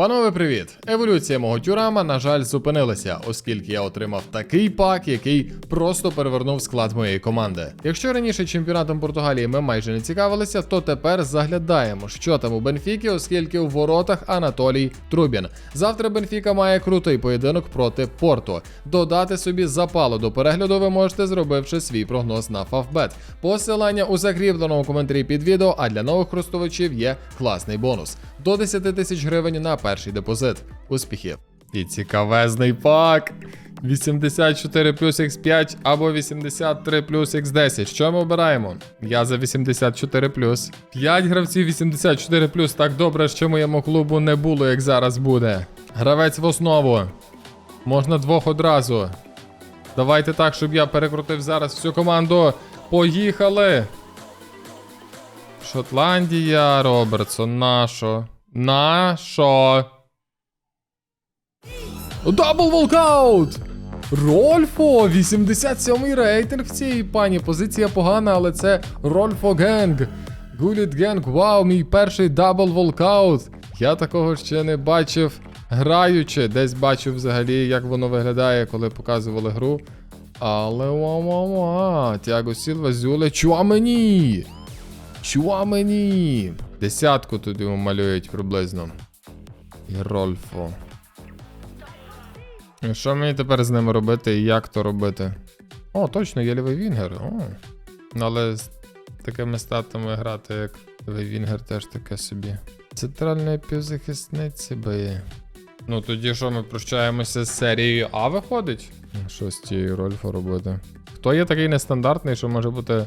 Панове, привіт! Еволюція мого тюрама, на жаль, зупинилася, оскільки я отримав такий пак, який просто перевернув склад моєї команди. Якщо раніше чемпіонатом Португалії ми майже не цікавилися, то тепер заглядаємо, що там у Бенфікі, оскільки у воротах Анатолій Трубін. Завтра Бенфіка має крутий поєдинок проти Порту. Додати собі запалу до перегляду ви можете, зробивши свій прогноз на Фавбет. Посилання у закріпленому коментарі під відео, а для нових користувачів є класний бонус. До 10 тисяч гривень на перший депозит. Успіхів! І цікавезний пак! 84 плюс X5 або 83 плюс X10. Що ми обираємо? Я за 84 плюс. 5 гравців 84 плюс. Так добре, що моєму клубу не було, як зараз буде. Гравець в основу. Можна двох одразу. Давайте так, щоб я перекрутив зараз всю команду. Поїхали! Шотландія, Робертсон, нашо? Нашо? Дабл волкаут! Рольфо! 87-й рейтинг в цій пані. Позиція погана, але це Рольфо Генг. Гуліт Генг, вау, мій перший дабл волкаут. Я такого ще не бачив граючи. Десь бачив взагалі, як воно виглядає, коли показували гру. Але ва-ва-ва, Тяго Сілва, Зюле, Чуамені! Чуамені! Десятку тут йому малюють приблизно. І Рольфо. І Що мені тепер з ними робити і як то робити? О, точно, є лівий Вінгер. О. Ну, але з такими статами грати, як лівий Вінгер, теж таке собі. Центральної півзахисниці би. Ну тоді що, ми прощаємося з серією А виходить? Що з цією Рольфо робити? Хто є такий нестандартний, що може бути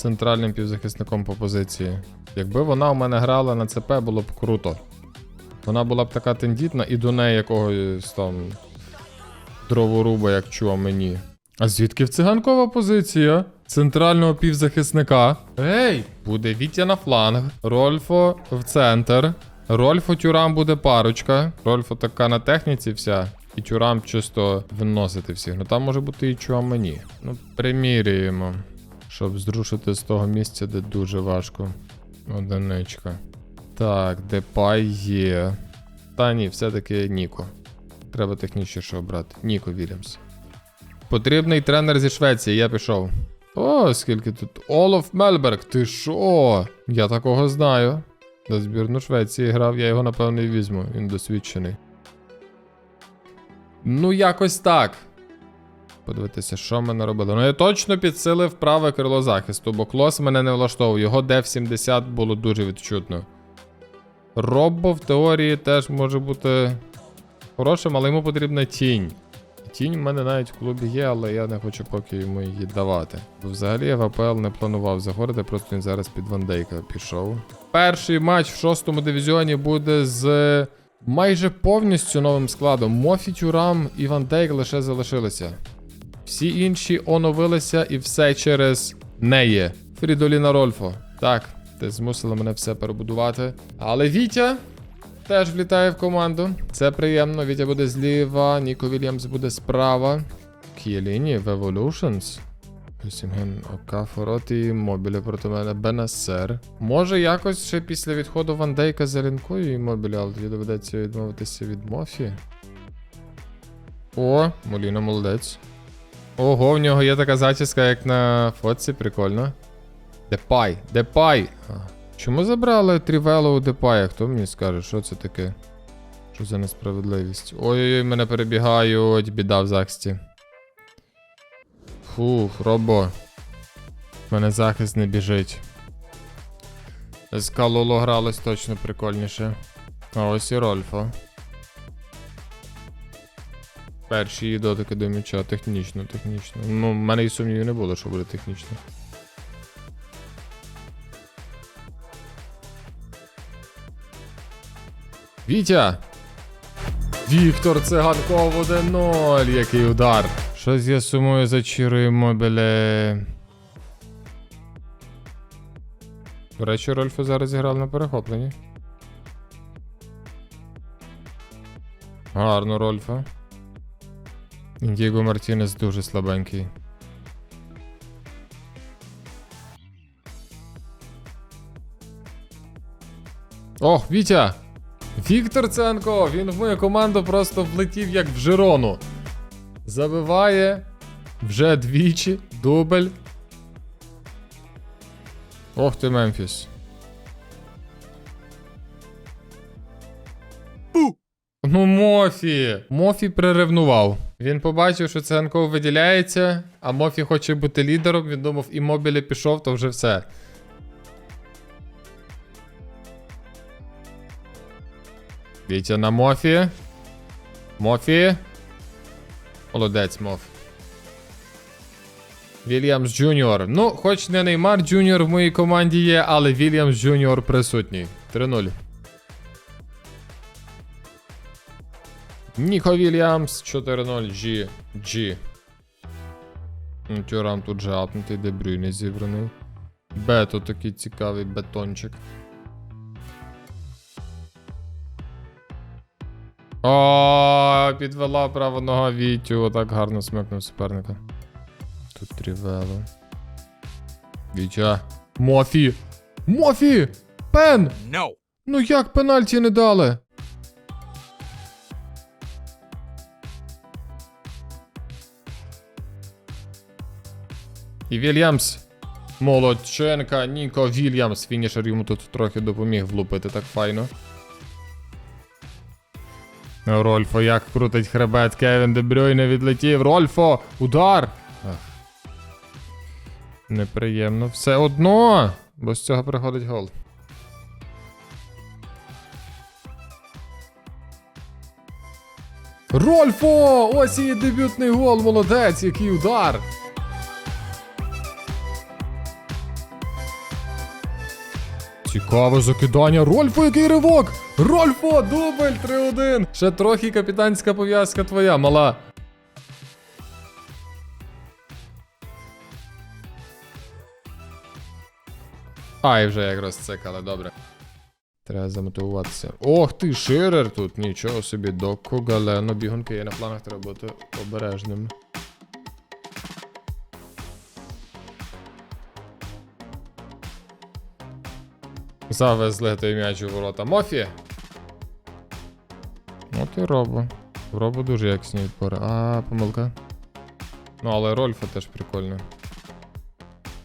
центральним півзахисником по позиції? Якби вона у мене грала на ЦП, було б круто. Вона була б така тендітна і до неї якогось там дроворуба, як чув мені. А звідки в циганкова позиція? Центрального півзахисника. Ей! Буде Вітя на фланг, Рольфо в центр. Рольфо Тюрам буде парочка. Рольфо така на техніці вся. І Тюрам чисто виносити всіх. Ну там може бути і Чуамені. Ну, примірюємо. Щоб зрушити з того місця, де дуже важко. Одиничка. Так, Депай є. Та ні, все-таки Ніко. Треба технічніше обрати. Ніко Вільямс. Потрібний тренер зі Швеції, я пішов. О, скільки тут. Олаф Мельберг, ти що? Я такого знаю. За збірну Швеції грав, я його напевно і візьму, він досвідчений. Ну, якось так. Подивитися, що ми наробили. Ну, я точно підсилив праве крило захисту, бо клос мене не влаштовував. Його деф 70 було дуже відчутно. Робо в теорії теж може бути хорошим, але йому потрібна тінь. Тінь в мене навіть в клубі є, але я не хочу поки йому її давати. Взагалі я в АПЛ не планував заходити, просто він зараз під Вандейка пішов. Перший матч в шостому дивізіоні буде з майже повністю новим складом. Мофі Тюрам і Ван Дейк лише залишилися. Всі інші оновилися і все через неї. Фрідоліна Рольфо. Так, ти змусила мене все перебудувати. Але Вітя теж влітає в команду. Це приємно. Вітя буде зліва, Ніко Вільямс буде справа. Кіеліні в Evolutions. Сімген Окафороті, мобілі проти мене, Бенасер. Може якось ще після відходу Ван Дейка залінкую і мобілі, але тоді доведеться відмовитися від Мофі. О, Моліна молодець. Ого, в нього є така зачіска, як на фотці, прикольно. Депай, Депай. Чому забрали Трівело у Депая? Хто мені скаже, що це таке? Що за несправедливість? Ой-ой-ой, мене перебігають, біда в захисті. Фух, робо. В мене захист не біжить. З Калоло гралось точно прикольніше. А ось і Рольфо. Перші її дотики до м'яча, технічно, технічно. Ну, в мене і сумнівів не було, що буде технічно. Вітя! Віктор Циганков 1-0. Який удар. Щось я сумую за Чірою Мобіле. До речі, Рольфо зараз зіграв на перехопленні. Гарно, Рольфо. Індіго Мартінес дуже слабенький. О, Вітя! Віктор Ценко, він в мою команду просто влетів як в Жирону. Забиває вже двічі, дубль. Ох ти, Мемфіс. Ну, Мофі. Мофі приревнував. Він побачив, що Ценко виділяється, а Мофі хоче бути лідером. Він думав, і мобілі пішов, то вже все. Вітя на Мофі. Мофі. Молодець, Моф. Вільямс Джуніор. Ну, хоч не Неймар Джуніор в моїй команді є, але Вільямс Джуніор присутній. 3-0. Ніко Вільямс 4-0 G. G. Ну, Тюрам тут же апнутий, Дебрюйне зібраний. Б, то такий цікавий бетончик. О, підвела права нога Вітю. Отак гарно смикнув суперника. Тут трівело. Вітя. Мофі! Мофі! Пен! No. Ну як пенальті не дали? І Вільямс. Молодченка, Ніко Вільямс. Фінішер йому тут трохи допоміг влупити так файно. Рольфо, як крутить хребет, Кевін Дебрюйне відлетів. Рольфо! Удар! Ах. Неприємно. Все одно! Бо з цього приходить гол. Рольфо! Ось і дебютний гол, молодець, який удар! Цікаве закидання. Рольфо, який ривок! Рольфо, дубль 3-1. Ще трохи капітанська пов'язка твоя, мала. Ай, вже як розцикали, добре. Треба замотивуватися. Ох ти, ширер тут, нічого собі, доку, галено, бігунки є на планах, треба бути обережним. Завезли той м'яч у ворота. Мофі! От і робо. Робо дуже якісні відпори. А, помилка. Ну, але Рольфа теж прикольно.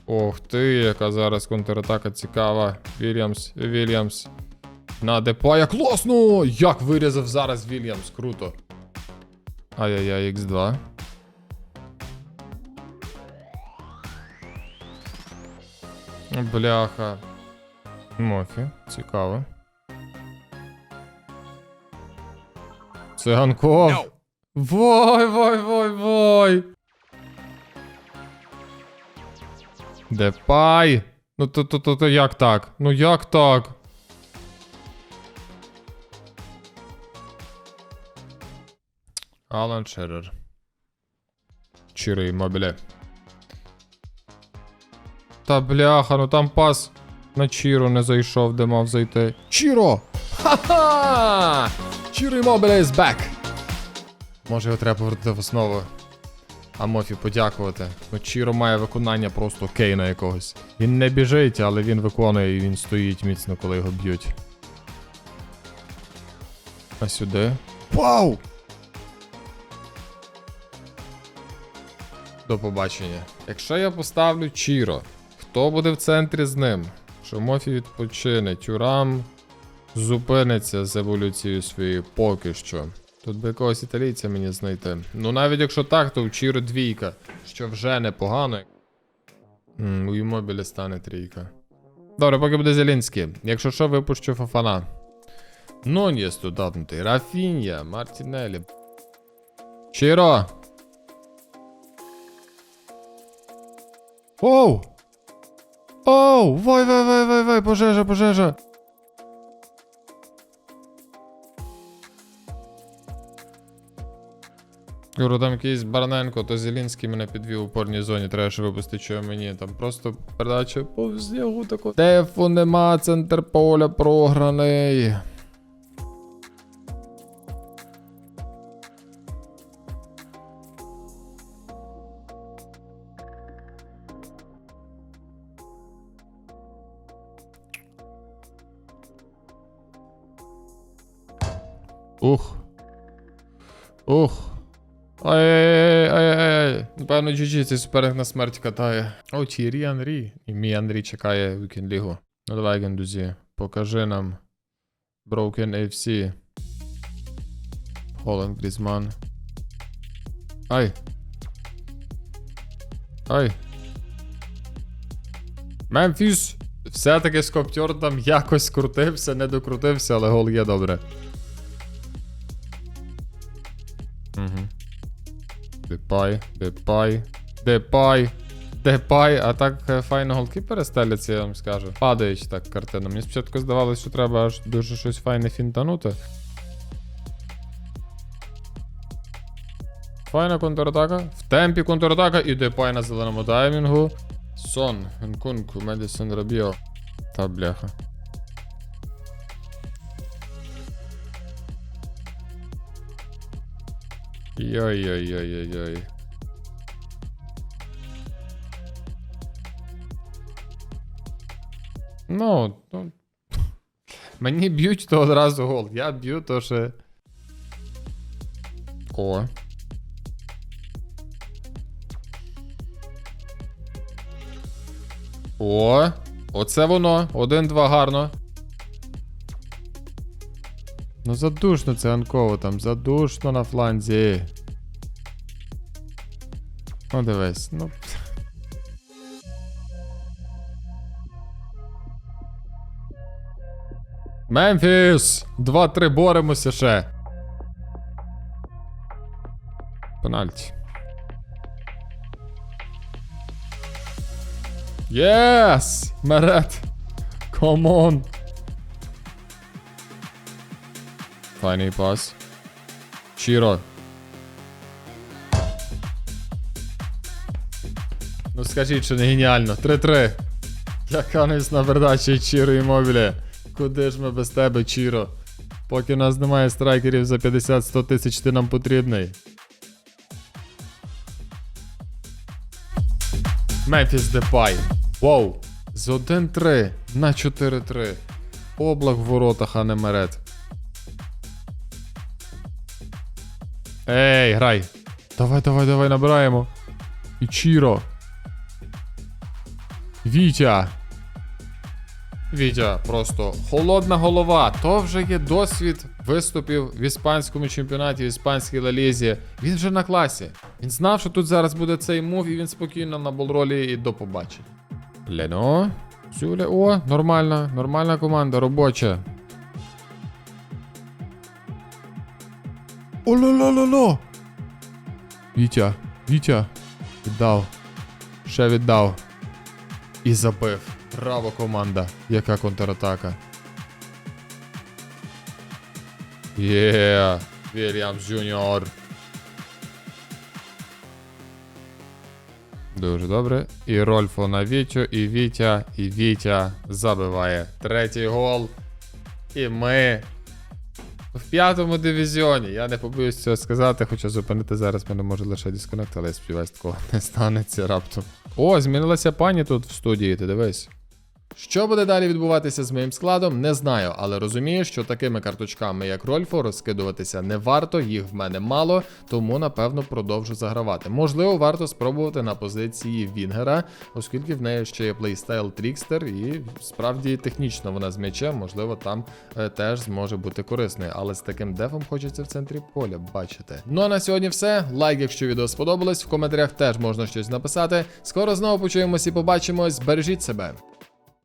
Ох ти, яка зараз контратака цікава. Вільямс, Вільямс. На Депая. Класно! Як вирізав зараз Вільямс, круто. Ай-яй-яй, Х2. Бляха. Мофі, цікаво. Циганков. No. Вой, вой, вой, вой. Депай. Ну то, то, то, то як так? Ну як так? Алан Шерер. Чири мобіле. Та бляха, ну там пас на Чіро не зайшов, де мав зайти. Чіро! Ха-ха! Чіро Immobile is back! Може його треба повернути в основу. А Мофі подякувати. Ну, Чіро має виконання просто кейна якогось. Він не біжить, але він виконує і він стоїть міцно, коли його б'ють. А сюди. Вау! До побачення. Якщо я поставлю Чіро, хто буде в центрі з ним? Що Мофі відпочине, Тюрам зупиниться з еволюцією своєю поки що. Тут би якогось італійця мені знайти. Ну навіть якщо так, то в Чіро двійка, що вже непогано. М, у Імобілі стане трійка. Добре, поки буде Зелінський. Якщо що, випущу Фафана. Нонєс тут датнутий. Рафінья, Мартінелі. Чіро! Оу! Оу! Вай, вай, вой, вай, вай, пожежа, пожежа! Говорю, там якийсь Барненко, то Зелінський мене підвів у порній зоні, треба ще випустити, що мені там просто передача по снігу тако. Дефу нема, центр поля програний. Ух. Ух. Ай-ай-ай-ай-ай. Напевно, GG цей суперник на смерть катає. О, Тірі Анрі. І мій Андрій чекає Weekend Лігу. Ну давай, Гендузі, покажи нам Broken AFC. Холланд Грізман. Ай. Ай. Мемфіс. Все-таки з коптьор там якось крутився, не докрутився, але гол є добре. Депай, депай, депай, депай. А так е, файно голкіпери стеляться, я вам скажу. Падають так картина. Мені спочатку здавалося, що треба аж дуже щось файне фінтанути. Файна контратака. В темпі контратака і депай на зеленому таймінгу. Сон, Нкунку, Медісон Рабіо. Та бляха. Йой-йой-йой-йой-йой. Ну, ну. Мені б'ють, то одразу гол. Я б'ю, то ще. О. О, оце воно. Один-два гарно. Ну задушно це Анково там, задушно на фланзі. Ну дивись, ну. Мемфіс! 2-3 боремося ще. Пенальті. Єс! Мерет! Комон! Файний пас. Чіро. Ну скажіть, що не геніально. 3-3. Яка несна передача Чіро і мобілі. Куди ж ми без тебе, Чіро? Поки у нас немає страйкерів за 50-100 тисяч, ти нам потрібний. Мемфіс Депай. Воу. З 1-3 на 4-3. Облак в воротах, а не мерет. Ей, грай. Давай, давай, давай, набираємо. Ічіро. Вітя. Вітя, просто холодна голова. То вже є досвід виступів в іспанському чемпіонаті, в іспанській лалізі. Він вже на класі. Він знав, що тут зараз буде цей мув, і він спокійно на болролі і до побачення. Лено. Сюля. О, нормальна, нормальна команда, робоча. О-ло-ло-ло-ло! Вітя, Вітя. Віддав. Ще віддав. І забив. Браво, команда. Яка контратака. Є. Вільямс Джуніор. Дуже добре. І Рольфо на Вітю, і Вітя, і Вітя забиває третій гол. І ми в п'ятому дивізіоні. Я не побоюсь цього сказати, хоча зупинити зараз мене може лише дисконект, але я сподіваюся, такого не станеться раптом. О, змінилася пані тут в студії, ти дивись. Що буде далі відбуватися з моїм складом, не знаю, але розумію, що такими карточками, як Рольфо, розкидуватися не варто, їх в мене мало, тому напевно продовжу загравати. Можливо, варто спробувати на позиції Вінгера, оскільки в неї ще є плейстайл Трікстер, і справді технічно вона з м'ячем, можливо, там е, теж зможе бути корисною. Але з таким дефом хочеться в центрі поля бачити. Ну а на сьогодні все. Лайк, якщо відео сподобалось. В коментарях теж можна щось написати. Скоро знову почуємось і побачимось. Бережіть себе.